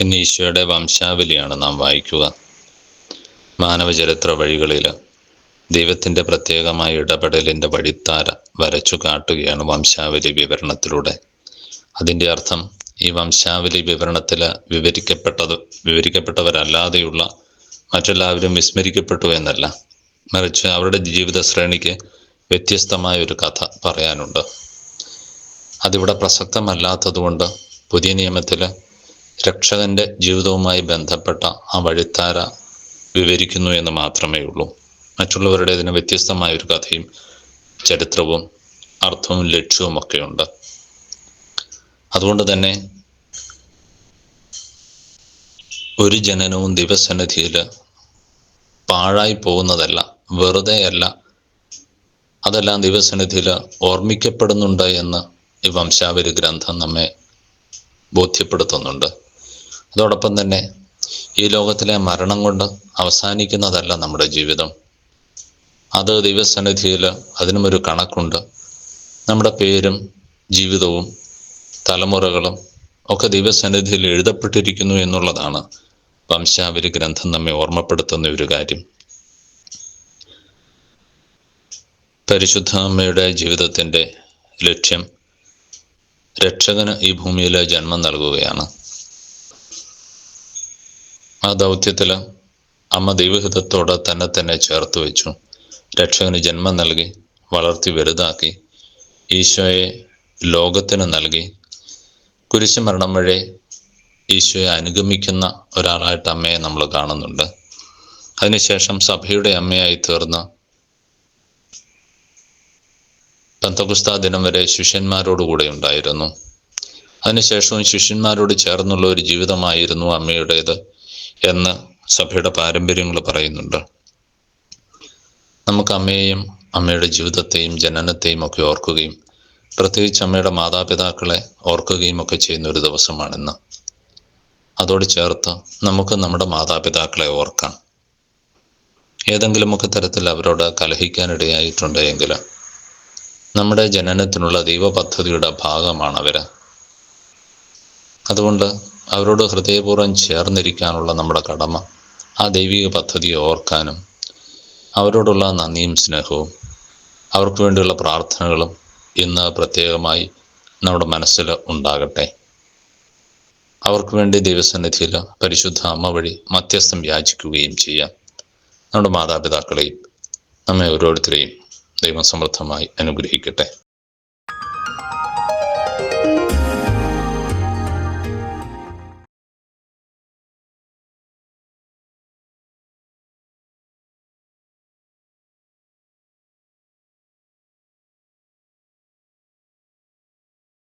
ഇന്ന് ഈശോയുടെ വംശാവലിയാണ് നാം വായിക്കുക. മാനവചരിത്ര വഴികളിൽ ദൈവത്തിന്റെ പ്രത്യേകമായ ഇടപെടലിന്റെ വഴിത്താര വരച്ചു കാട്ടുകയാണ് വംശാവലി വിവരണത്തിലൂടെ. അതിന്റെ അർത്ഥം ഈ വംശാവലി വിവരണത്തിൽ വിവരിക്കപ്പെട്ടത് വിവരിക്കപ്പെട്ടവരല്ലാതെയുള്ള മറ്റെല്ലാവരും വിസ്മരിക്കപ്പെട്ടു എന്നല്ല. മറിച്ച് അവരുടെ ജീവിത ശ്രേണിക്ക് വ്യത്യസ്തമായ ഒരു കഥ പറയാനുണ്ട്. അതിവിടെ പ്രസക്തമല്ലാത്തതുകൊണ്ട് പുതിയ നിയമത്തിൽ രക്ഷകന്റെ ജീവിതവുമായി ബന്ധപ്പെട്ട ആ വഴിത്താര വിവരിക്കുന്നു എന്ന് മാത്രമേ ഉള്ളൂ. മറ്റുള്ളവരുടേതിന് വ്യത്യസ്തമായ ഒരു കഥയും ചരിത്രവും അർത്ഥവും ലക്ഷ്യവും ഒക്കെ ഉണ്ട് അതുകൊണ്ട് തന്നെ ഒരു ജനനവും ദിവസന്നിധിയിൽ പാഴായി പോകുന്നതല്ല വെറുതെയല്ല അതെല്ലാം ദിവസനിധിയിൽ ഓർമ്മിക്കപ്പെടുന്നുണ്ട് എന്ന് ഈ വംശാവലി ഗ്രന്ഥം നമ്മെ ബോധ്യപ്പെടുത്തുന്നുണ്ട്. അതോടൊപ്പം തന്നെ ഈ ലോകത്തിലെ മരണം കൊണ്ട് അവസാനിക്കുന്നതല്ല നമ്മുടെ ജീവിതം. അത് ദൈവസന്നിധിയിൽ അതിനും ഒരു കണക്കുണ്ട്. നമ്മുടെ പേരും ജീവിതവും തലമുറകളും ഒക്കെ ദൈവസന്നിധിയിൽ എഴുതപ്പെട്ടിരിക്കുന്നു എന്നുള്ളതാണ് വംശാവരി ഗ്രന്ഥം നമ്മെ ഓർമ്മപ്പെടുത്തുന്ന ഒരു കാര്യം. പരിശുദ്ധ അമ്മയുടെ ജീവിതത്തിന്റെ ലക്ഷ്യം രക്ഷകന് ഈ ഭൂമിയിൽ ജന്മം നൽകുകയാണ്. ആ ദൗത്യത്തിൽ അമ്മ ദൈവഹിതത്തോടെ തന്നെ തന്നെ ചേർത്ത് വെച്ചു. രക്ഷകന് ജന്മം നൽകി വളർത്തി വലുതാക്കി ഈശോയെ ലോകത്തിന് നൽകി. കുരിശ് മരണം വഴി ഈശോയെ അനുഗമിക്കുന്ന ഒരാളായിട്ട് അമ്മയെ നമ്മൾ കാണുന്നുണ്ട്. അതിനുശേഷം സഭയുടെ അമ്മയായി തീർന്ന് പന്തകുസ്ത ദിനം വരെ ശിഷ്യന്മാരോടുകൂടെ ഉണ്ടായിരുന്നു അതിനുശേഷവും ശിഷ്യന്മാരോട് ചേർന്നുള്ള ഒരു ജീവിതമായിരുന്നു അമ്മയുടേത് എന്ന് സഭയുടെ പാരമ്പര്യങ്ങൾ പറയുന്നുണ്ട്. നമുക്ക് അമ്മയെയും അമ്മയുടെ ജീവിതത്തെയും ജനനത്തെയും ഒക്കെ ഓർക്കുകയും പ്രത്യേകിച്ച് അമ്മയുടെ മാതാപിതാക്കളെ ഓർക്കുകയും ഒക്കെ ചെയ്യുന്ന ഒരു ദിവസമാണിന്ന്. അതോട് ചേർത്ത് നമുക്ക് നമ്മുടെ മാതാപിതാക്കളെ ഓർക്കാം. ഏതെങ്കിലുമൊക്കെ തരത്തിൽ അവരോട് കലഹിക്കാനിടയായിട്ടുണ്ട് എങ്കിൽ നമ്മുടെ ജനനത്തിനുള്ള ദൈവപദ്ധതിയുടെ ഭാഗമാണ് അവർ അതുകൊണ്ട് അവരോട് ഹൃദയപൂർവം ചേർന്നിരിക്കാനുള്ള നമ്മുടെ കടമ ആ ദൈവിക പദ്ധതിയെ ഓർക്കാനും അവരോടുള്ള നന്ദിയും സ്നേഹവും അവർക്ക് വേണ്ടിയുള്ള പ്രാർത്ഥനകളും ഇന്ന് പ്രത്യേകമായി നമ്മുടെ മനസ്സിൽ ഉണ്ടാകട്ടെ. അവർക്ക് വേണ്ടി ദൈവസന്നിധിയിൽ പരിശുദ്ധ അമ്മ വഴി മധ്യസ്ഥം യാചിക്കുകയും ചെയ്യാം. നമ്മുടെ മാതാപിതാക്കളെയും നമ്മെ ഓരോരുത്തരെയും ദൈവം സമൃദ്ധമായി അനുഗ്രഹിക്കട്ടെ.